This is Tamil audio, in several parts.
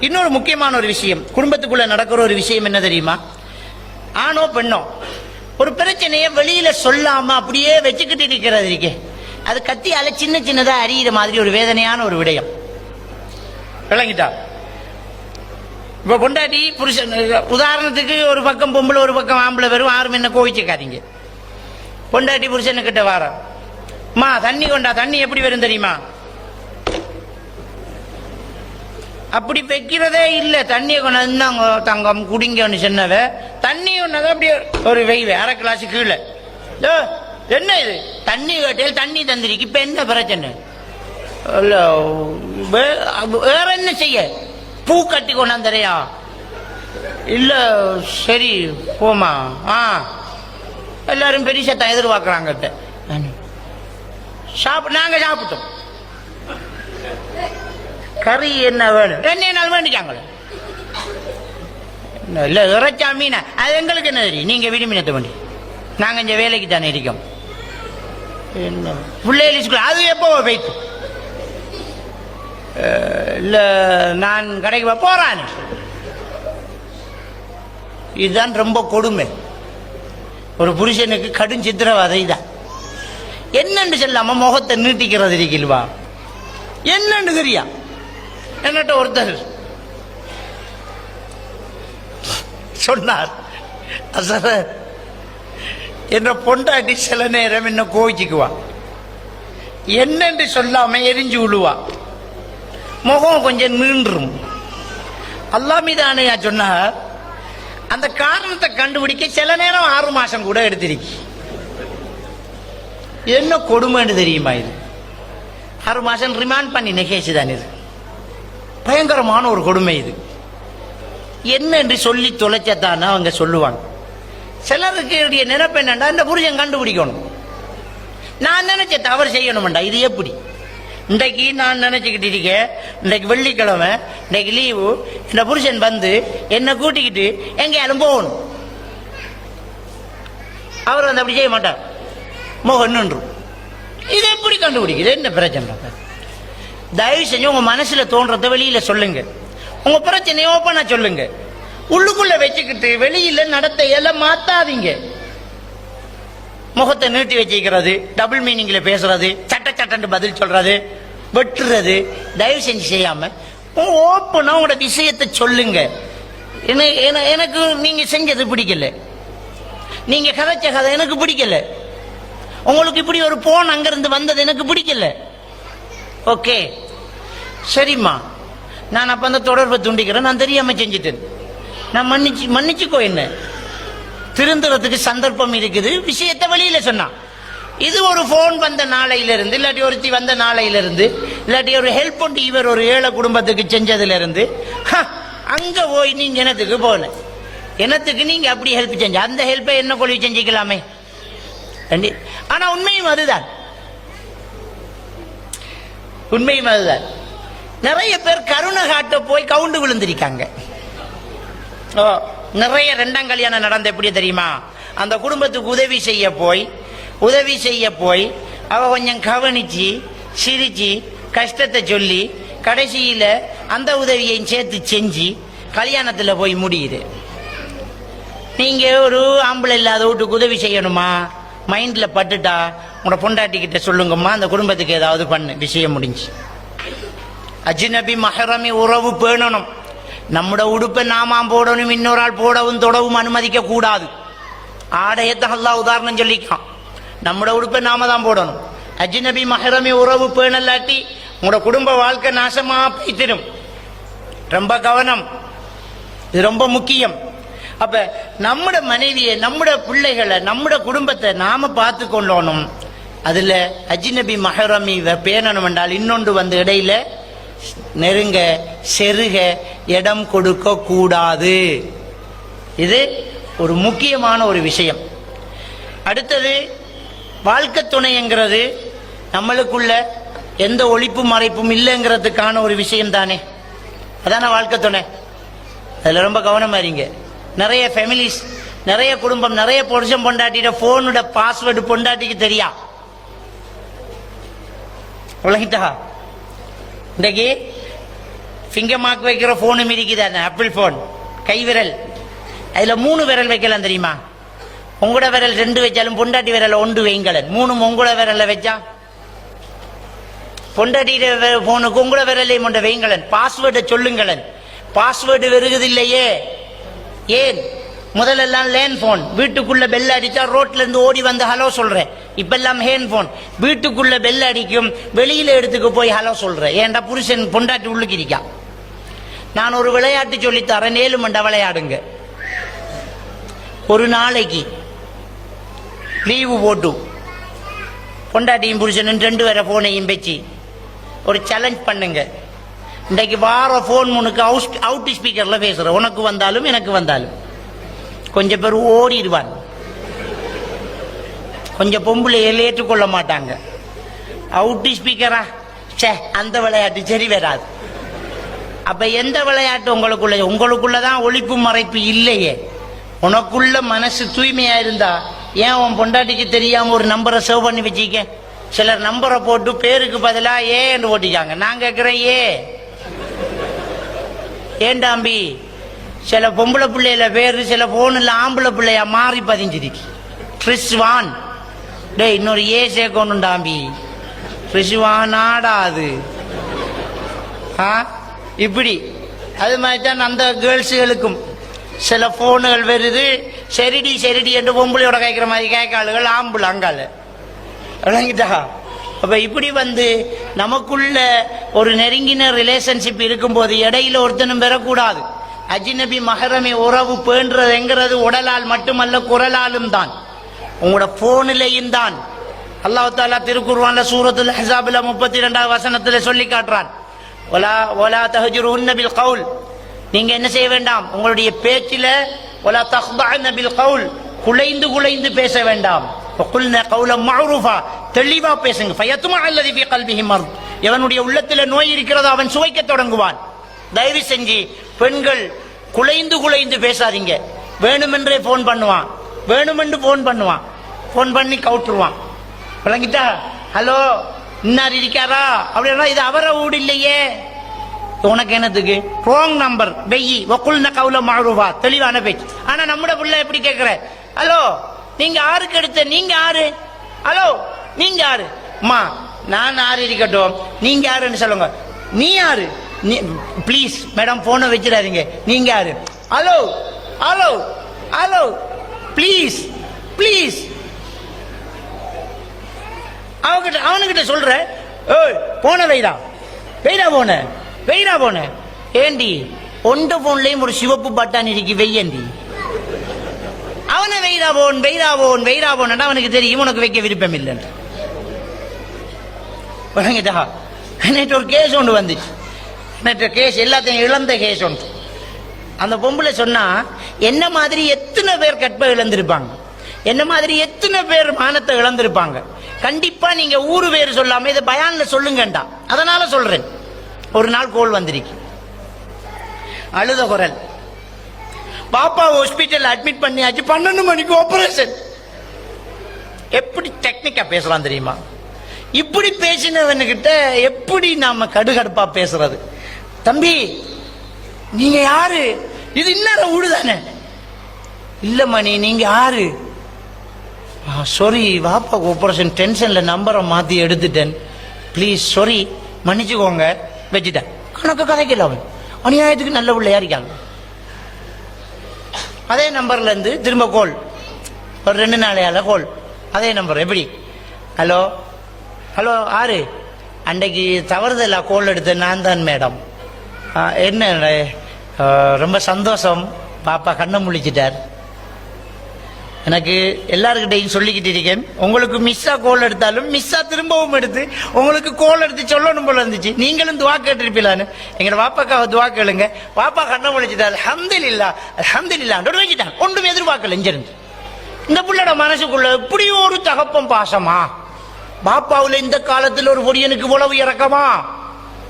இன்னொரு முக்கியமான ஒரு விஷயம். குடும்பத்துக்குள்ள நடக்கிற ஒரு விஷயம் என்ன தெரியுமா? ஆணோ பெண்ணோ ஒரு பிரச்சனையை வெளியில சொல்லாம அப்படியே வச்சுக்கிட்டு இருக்கிறது இருக்கே. அது கத்தியால சின்ன சின்னதா அறியிற மாதிரி ஒரு வேதனையான ஒரு விடயம். விளங்கிட்டா? இப்ப பொண்டாட்டி புருஷன் உதாரணத்துக்கு ஒரு பக்கம் பொம்பளை ஒரு பக்கம் ஆம்பளை வெறும் யாரும் என்ன கோவிச்சுக்காதீங்க. பொண்டாட்டி புருஷனுக்கிட்ட கிட்ட வார. மா தண்ணி கொண்டா தண்ணி எப்படி வரும் தெரியுமா? அப்படி வைக்கிறதே இல்லை. தண்ணியை கொண்டாங்க தங்கம் குடிங்கன்னு சொன்னவ தண்ணி ஒன்னதான் அப்படியே ஒரு வெய்வே அரை கிளாஸ் கீழே. என்ன இது? தண்ணி கேட்டால் தண்ணி தந்திருக்கு. இப்போ என்ன பிரச்சனை? இல்லை வேற என்ன செய்ய? பூ கட்டி கொண்டாந்துறையா இல்லை சரி போமா ஆ. எல்லாரும் பெரிய சத்தம் எதிர்பார்க்குறாங்க இப்ப. சாப்பிட நாங்கள் சாப்பிட்டோம். கறி என்ன வேணும்? ரெண்டே நாள் வேண்டிக்காங்களே என்ன, இல்ல இறைச்சா மீனா. அது எங்களுக்கு என்ன தெரியும்? நீங்க விடுமினத்தை வேண்டி நாங்க இங்க வேலைக்கு தானே இருக்கோம். என்ன? பிள்ளைகள் ஸ்கூல் அது எப்போ அஹ், இல்ல நான் கடைக்கு போ- போறானே. இதுதான் ரொம்ப கொடுமை. ஒரு புருஷனுக்கு கடும் சித்திரவதை தான் என்னன்னு சொல்லாம முகத்தை நீட்டிக்கிறது இருக்கல்வா என்னன்னு தெரியா? என்னட்ட ஒருத்தர்? சொன்னார். அசர என்ற பொண்டாட்டி சில நேரம் என்ன கோவிச்சுக்குவா. என்னென்று சொல்லாம எரிஞ்சு விழுவா. முகம் கொஞ்சம் நீண்டும் அல்லாமிதானையா சொன்னார் அந்த காரணத்தை கண்டுபிடிக்க சில நேரம் ஆறு மாசம் கூட எடுத்திருக்கு. என்ன கொடுமைன்னு தெரியுமா இது? ஆறு மாசம் ரிமாண்ட் பண்ணி நெகேச்சு தான் இது. பயங்கரமான ஒரு கொடுமை இது. என்ன என்று சொல்லி தொலைச்சத்தானே அவங்க சொல்லுவாங்க. சிலருக்கு என்னுடைய நினைப்பு என்னண்டா இந்த புருஷன் கண்டுபிடிக்கணும். நான் நினைச்ச தவறு செய்யணும்டா இது எப்படி? இன்றைக்கு நான் நினைச்சுக்கிட்டு இருக்கேன் இன்றைக்கு வெள்ளிக்கிழமை இன்றைக்கு லீவு இந்த புருஷன் வந்து என்னை கூட்டிக்கிட்டு எங்கேயாலும் போகணும். அவர் வந்து அப்படி செய்ய மாட்டார். மோகன் இது எப்படி கண்டுபிடிக்கிறது? என்ன பிரச்சனை? தயவு செஞ்சு உங்க மனசுல தோன்றத வெளியில சொல்லுங்க. உங்க பிரச்சனையை ஓப்பனா சொல்லுங்க. உள்ளுக்குள்ள வச்சுக்கிட்டு வெளியில நடத்த எல்லாம் மாத்தாதீங்க. முகத்தை நீட்டி வச்சுக்கிறது டபுள் மீனிங்ல பேசுறது சட்ட சட்டன்னு பதில் சொல்றது வெட்டுறது தயவு செஞ்சு செய்யாம ஓப்பனா உங்களோட விஷயத்தை சொல்லுங்க. எனக்கு நீங்க செஞ்சது பிடிக்கல. நீங்க கதைச்ச கதை எனக்கு பிடிக்கல. உங்களுக்கு இப்படி ஒரு போன் அங்கிருந்து வந்தது எனக்கு பிடிக்கல. ஓகே. சரிம்மா. நான் அப்போ அந்த தொடர்பை துண்டிக்கிறேன். நான் தெரியாமல் செஞ்சுட்டேன். நான் மன்னிச்சு மன்னிச்சுக்கோ என்ன? திருந்துறதுக்கு சந்தர்ப்பம் இருக்குது. விஷயத்தை வெளியில் சொன்னான் இது ஒரு ஃபோன் வந்த நாளையிலிருந்து இல்லாட்டி ஒருத்தி வந்த நாளையிலிருந்து இல்லாட்டி ஒரு ஹெல்ப் பண்ணி இவர் ஒரு ஏழை குடும்பத்துக்கு செஞ்சதுலேருந்து அங்கே ஹ, போய் நீங்கள் இனத்துக்கு போகல? இனத்துக்கு நீங்கள் அப்படி ஹெல்ப் செஞ்ச? அந்த ஹெல்ப்பை என்ன கொள்வி செஞ்சுக்கலாமே? ஆனால் உண்மையும் அதுதான். உண்மையும் அதுதான் நிறைய பேர் கருணை காட்ட போய் கவுண்டு விழுந்திருக்காங்க. ஓ நிறைய ரெண்டாம் கல்யாணம் நடந்த எப்படி தெரியுமா? அந்த குடும்பத்துக்கு உதவி செய்ய போய் உதவி செய்ய போய் அவ கொஞ்சம் கவனிச்சு சிரிச்சு கஷ்டத்தை சொல்லி கடைசியில அந்த உதவியையும் சேர்த்து செஞ்சு கல்யாணத்துல போய் முடியுது. நீங்க ஒரு ஆம்பளை இல்லாத வீட்டுக்கு உதவி செய்யணுமா? மைண்ட்ல பட்டுட்டா உங்களோட பொண்டாட்டி கிட்ட சொல்லுங்கம்மா அந்த குடும்பத்துக்கு ஏதாவது பண்ணு. விஷயம் முடிஞ்சு. அஜ்னபி மஹரமி உறவு பேணணும். நம்முடைய உடுப்பை நாமாம் போடணும் இன்னொரு ஆள் போடவும் தொடவும் அனுமதிக்க கூடாது. ஆடையத்தை அல்லாஹ் உதாரணம் சொல்லிக்கான். நம்முடைய உடுப்பை நாம தான் போடணும். அஜ்னபி மஹரமி உறவு பேணலாட்டி உங்களோட குடும்ப வாழ்க்கை நாசமா போய்த்திடும். ரொம்ப கவனம். இது ரொம்ப முக்கியம். அப்ப நம்மட மனைவியை நம்மட பிள்ளைகளை நம்மட குடும்பத்தை நாம பார்த்து கொள்ளணும். அதில் அஜிநபி மஹரமி பேணணும் என்றால் இன்னொன்று வந்து இடையில நெருங்க செருக இடம் கொடுக்க கூடாது. இது ஒரு முக்கியமான ஒரு விஷயம். அடுத்தது வாழ்க்கை துணைங்கிறது நம்மளுக்குள்ள எந்த ஒழிப்பு மறைப்பும் இல்லைங்கிறதுக்கான ஒரு விஷயம் தானே. அதான வாழ்க்கை துணை. அதில் ரொம்ப கவனமாக இருங்க. நிறைய ஃபேமிலிஸ் நிறைய குடும்பம் நிறைய புருஷன் பொண்டாட்டியோட ஃபோனோட பாஸ்வேர்டு பொண்டாட்டிக்கு தெரியா? விளங்கிட்டா இன்றைக்கு ஃபிங்கர் மார்க் வைக்கிற ஃபோனும் இருக்குது ஆப்பிள் ஃபோன் கை விரல். அதில் மூணு விரல் வைக்கலாம் தெரியுமா? உங்களோட விரல் ரெண்டு வச்சாலும் பொண்டாட்டி விரல ஒன்று வைங்களன். மூணு உங்களோட விரலில் வச்சா? பொண்டாட்டி போனுக்கு உங்களோட விரலையும் ஒன்று வைங்களன். பாஸ்வேர்டை சொல்லுங்களன். பாஸ்வேர்டு வெறுகுதில்லையே ஏன்? முதலெல்லாம் லேண்ட் போன் வீட்டுக்குள்ள பெல் அடிச்சா ரோட்ல இருந்து ஓடி வந்து ஹலோ சொல்றேன். இப்பெல்லாம் ஹேண்ட் போன் வீட்டுக்குள்ள பெல் அடிக்கும். வெளியில எடுத்துக்கு போய் ஹலோ சொல்றேன் ஏன்டா புருஷன் பொண்டாட்டி உள்ளுக்கு இருக்கா? நான் ஒரு விளையாட்டு சொல்லித்தரேன் ஏழு மண்டை விளையாடுங்க. ஒரு நாளைக்கு லீவு போட்டு. பொண்டாட்டியும் புருஷனும் ரெண்டு பேரை போனையும் வச்சு ஒரு சேலஞ்ச் பண்ணுங்க. இன்றைக்கு வார போன் முனுக்கு அவுட் அவுட் ஸ்பீக்கர்ல பேசுற உனக்கு வந்தாலும் எனக்கு வந்தாலும். கொஞ்சம் பேர் ஓடிடுவான் கொஞ்சம் பொம்பளைகள் ஏற்றுக்கொள்ள மாட்டாங்க. அவுட் ஸ்பீக்கரா சே அந்த விளையாட்டு சரி வராது. அப்ப எந்த விளையாட்டு உங்களுக்குள்ள உங்களுக்குள்ளதான் ஒழிப்பு மறைப்பு இல்லையே. உனக்குள்ள மனசு தூய்மையா இருந்தா ஏன் உன் பொண்டாட்டிக்கு தெரியாம ஒரு நம்பரை சேவ் பண்ணி வச்சிக்க? சிலர் நம்பரை போட்டு பேருக்கு பதிலா ஏன்னு ஓட்டிக்காங்க நான் கேட்கிறேன் ஏ. ஏண்டாம்பி சில பொம்பளை பிள்ளையில பேரு சில போன்ல ஆம்பளை பிள்ளையா மாறி பதிஞ்சிருக்கு. கிறிஸ்வான் டேய் இன்னொரு ஏ சேர்க்கணுண்டாம்பி நாடா அது ஆ? இப்படி. அது மாதிரி தான் அந்த கேர்ள்ஸுகளுக்கும். சில ஃபோனுகள் வருது. சரிடி சரிடி என்று பொம்பளையோட கேட்குற மாதிரி கேட்காளுகள் ஆம்புல அங்கால விளங்கிட்டா? அப்போ இப்படி வந்து நமக்குள்ள ஒரு நெருங்கின ரிலேஷன்ஷிப் இருக்கும்போது இடையில ஒருத்தனும் பெறக்கூடாது. அஜினபி மகரமி உறவு பேண்டுறதுங்கிறது உடலால் மட்டுமல்ல குரலாலும் தான். உங்களோட போனிலையும் தான் அல்லாஹு தாலா திருக்குர்வான்ல சூரத்துல் ஹசாபில் முப்பத்தி ரெண்டாவது வசனத்தில் சொல்லி காட்டுறான். ஒலா ஒலா தஹஜுரு நபில் கவுல் நீங்க என்ன செய்ய வேண்டாம்? உங்களுடைய பேச்சில ஒலா தஹ்பா நபில் கவுல் குலைந்து குலைந்து பேச வேண்டாம். தெளிவா பேசுங்க. எவனுடைய உள்ளத்தில் நோய் இருக்கிறதோ அவன் சுவைக்க தொடங்குவான். தயவு செஞ்சு பெண்கள் குலைந்து குலைந்து பேசாதீங்க. வேணுமென்றே போன் பண்ணுவான். வேணுமென்று போன் பண்ணுவான். ஃபோன் பண்ணி கவுட்டுருவான் விளங்கிட்டா ஹலோ இன்னார் இருக்காரா? அப்படின்னா இது அவரை வீடு இல்லையே. உனக்கு என்னத்துக்கு? ரோங் நம்பர் வெயி வக்குல்ன கவுல மாறுவா தெளிவான பேச்சு. ஆனா நம்மட புள்ள எப்படி கேக்குற ஹலோ நீங்க ஆருக்கு எடுத்த நீங்க ஆறு? ஹலோ நீங்க ஆறு? அம்மா நான் ஆறு இருக்கட்டும். நீங்க யாருன்னு சொல்லுங்க. நீ யாரு ப்ளீஸ் மேடம் போனை வச்சிடாதீங்க. நீங்க யாரு hello hello hello please please அவங்கிட்ட அவனுக்கிட்ட சொல்ற ஏய் போன வைதா வெயிடா போன வெயிடா போன. ஏண்டி ஒன்று போன்லயும் ஒரு சிவப்பு பட்டான் இருக்கு வெய்யண்டி. அவனை வெயிடா போன் வெயிடா போன் வெயிடா போன் அவனுக்கு தெரியும் உனக்கு வைக்க விருப்பம் இல்லைன்னு. வணங்கிட்டா. நேற்று ஒரு கேஸ் ஒன்று வந்துச்சு. நேற்று கேஸ் எல்லாத்தையும் இழந்த கேஸ் ஒன்று. அந்த பொம்பளை சொன்னா என்ன மாதிரி எத்தனை பேர் கற்பை இழந்திருப்பாங்க? என்ன மாதிரி எத்தனை பேர் மானத்தை இழந்திருப்பாங்க? கண்டிப்பா நீங்க ஊரு வேறு சொல்லாம இதை பயான்ல சொல்லுங்கண்டா. அதனால சொல்றேன். ஒரு நாள் கோல் வந்திருக்கு. அழுத குரல். பாப்பா ஹாஸ்பிட்டல் அட்மிட் பண்ணியாச்சு. பன்னெண்டு மணிக்கு ஆபரேஷன் எப்படி டெக்னிக்கா பேசலாம் தெரியுமா? இப்படி பேசினவனுக்கிட்ட எப்படி நாம கடுகடுப்பா பேசுறது? தம்பி நீங்க யாரு? இது இன்னும் ஊடுதானே தானே? இல்ல மணி நீங்க யாரு? சாரி வாப்பா ஆப்ரேஷன் டென்ஷனில் நம்பரை மாற்றி எடுத்துட்டேன். ப்ளீஸ் சாரி மன்னிச்சுக்கோங்க. வச்சுட்டேன். கணக்கு கதைக்கல அவன். அநியாயத்துக்கு நல்ல பிள்ளையா இருக்காங்க அதே நம்பர்லேருந்து திரும்ப கோல் ஒரு ரெண்டு நாளையால் கோல் அதே நம்பர் எப்படி? ஹலோ ஹலோ ஆறு? அன்றைக்கு தவறுதலா கோல் எடுத்த நான் தான் மேடம் என்ன ரொம்ப சந்தோஷம். பாப்பா கண்ணை முழிச்சிட்டார். எனக்கு எல்லாருக்கிட்டையும் சொல்லிக்கிட்டு இருக்கேன். உங்களுக்கு மிஸ்ஸா கோல் எடுத்தாலும் மிஸ்ஸா திரும்பவும் எடுத்து உங்களுக்கு கோல் எடுத்து சொல்லணும் போல இருந்துச்சு. நீங்களும் துவா கேட்டிருப்பீங்களான்னு எங்க வாப்பாக்காவை துவா கேளுங்க. வாப்பா கண்ணை ஹந்திலில்லா ஹந்தில் இல்லா வச்சுட்டான் ஒன்றும் எதிர்பார்க்கல இங்கிருந்து. இந்த பிள்ளோட மனசுக்குள்ள இப்படி ஒரு தகப்பம் பாசமா? பாப்பாவுல இந்த காலத்துல ஒரு பொடியனுக்கு உழவு இறக்கமா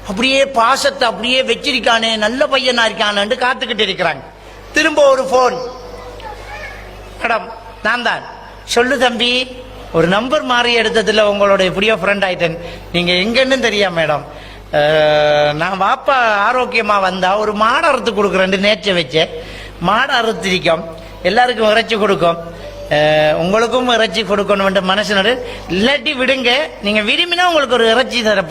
அப்படியே பாசத்தை அப்படியே வச்சிருக்கானே நல்ல பையனா இருக்கானு காத்துக்கிட்டு இருக்கிறாங்க. திரும்ப ஒரு போன் மேடம் நான் தான். சொல்லு தம்பி ஒரு நம்பர் மாறி எடுத்ததுல உங்களோட எப்படியோ ஃப்ரெண்ட் ஆயிட்டேன். நீங்கள் எங்கன்னு தெரியா மேடம். நான் வாப்பா ஆரோக்கியமாக வந்தால் ஒரு மாடு அறுத்து கொடுக்குறேன் நேற்று வச்சேன். மாடு அறுத்திருக்கோம். எல்லாருக்கும் இறைச்சி கொடுக்கும். உங்களுக்கும் இறைச்சி கொடுக்கணும்ன்ற மனசுனோட இல்லாட்டி விடுங்க நீங்கள் விரும்பினா உங்களுக்கு ஒரு இறைச்சி தர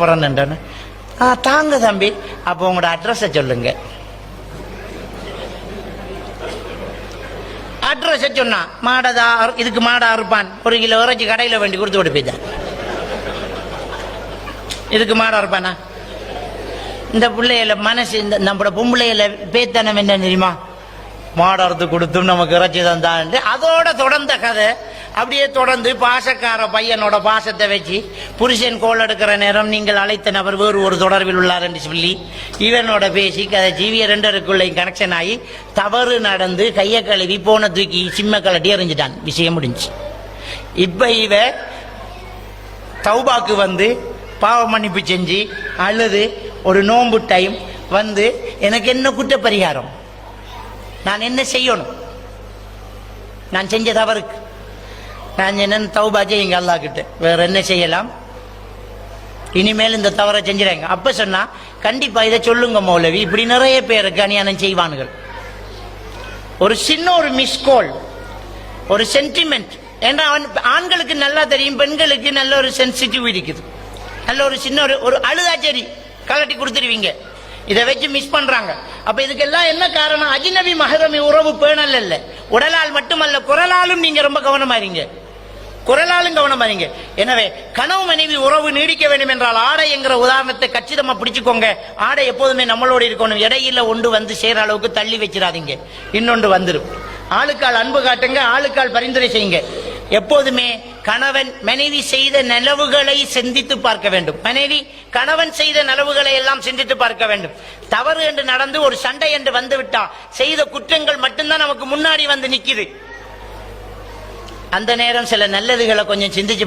ஆ தாங்க தம்பி. அப்போ உங்களோட அட்ரஸை சொல்லுங்கள் அட்ரஸ் சொன்னா மாடதா இதுக்கு மாடா அறுப்பான். ஒரு கிலோ இறைச்சி கடையில் வேண்டி கொடுத்து விட்டு இதுக்கு மாடா இருப்பானா இந்த பிள்ளையில மனசு இந்த நம்மளோட பொம்பளையில பேத்தனம் என்ன தெரியுமா? மாடறது அறுத்து கொடுத்தும் நமக்கு இறைச்சி தந்தான்ட்டு அதோட தொடர்ந்த கதை அப்படியே தொடர்ந்து பாசக்கார பையனோட பாசத்தை வச்சு புருஷன் கோல் எடுக்கிற நேரம் நீங்கள் அழைத்த நபர் வேறு ஒரு தொடர்பில் உள்ளார் என்று சொல்லி இவனோட பேசி கதை ஜீவிய ரெண்டருக்குள்ளே கனெக்ஷன் ஆகி தவறு நடந்து கையை கழுவி போன தூக்கி சிம்ம கலட்டி எறிஞ்சிட்டான். விஷயம் முடிஞ்சு. இப்ப இவ தௌபாக்கு வந்து பாவ மன்னிப்பு செஞ்சு அழுது ஒரு நோன்பு டைம் வந்து எனக்கு என்ன குற்ற பரிகாரம் நான் என்ன செய்யணும்? நான் செஞ்ச தவறுக்கு. நான் என்ன தௌபா செய்யுங்க அல்லா கிட்ட வேற என்ன செய்யலாம்? இனிமேல் இந்த தவறை செஞ்சிடாங்க. அப்ப சொன்னா கண்டிப்பா இதை சொல்லுங்க மௌலவி. இப்படி நிறைய பேருக்கு அநியாயம் செய்வானுகள். ஒரு சின்ன ஒரு மிஸ்கோல் ஒரு சென்டிமெண்ட் ஏன்னா அவன் ஆண்களுக்கு நல்லா தெரியும் பெண்களுக்கு நல்ல ஒரு சென்சிட்டிவ் இருக்குது. நல்ல ஒரு சின்ன ஒரு ஒரு அழுதாச்சேரி கலட்டி கொடுத்துருவீங்க இதை வச்சு மிஸ் பண்றாங்க. அப்ப இதுக்கெல்லாம் என்ன காரணம்? அஜினவி மகரமி உறவு பேணல் இல்ல உடலால் மட்டுமல்ல குரலாலும் நீங்க ரொம்ப கவனமா இருங்க. குரலாலும் கவனம் பாருங்க எனவே கனவு மனைவி உறவு நீடிக்க வேண்டும் என்றால் ஆடை என்கிற உதாரணத்தை கச்சிதமா பிடிச்சுக்கோங்க. ஆடை எப்போதுமே நம்மளோட இருக்கணும். இடையில ஒன்று வந்து சேர அளவுக்கு தள்ளி வச்சிடாதீங்க. இன்னொன்று வந்துடும் ஆளுக்கால் அன்பு காட்டுங்க ஆளுக்கால் பரிந்துரை செய்யுங்க. எப்போதுமே கணவன் மனைவி செய்த நிலவுகளை சிந்தித்து பார்க்க வேண்டும். மனைவி கணவன் செய்த நிலவுகளை எல்லாம் சிந்தித்து பார்க்க வேண்டும். தவறு என்று நடந்து ஒரு சண்டை என்று வந்துவிட்டா செய்த குற்றங்கள் மட்டும்தான் நமக்கு முன்னாடி வந்து நிக்குது. அந்த நேரம் சில நல்லதுகளை கொஞ்சம் சிந்திச்சு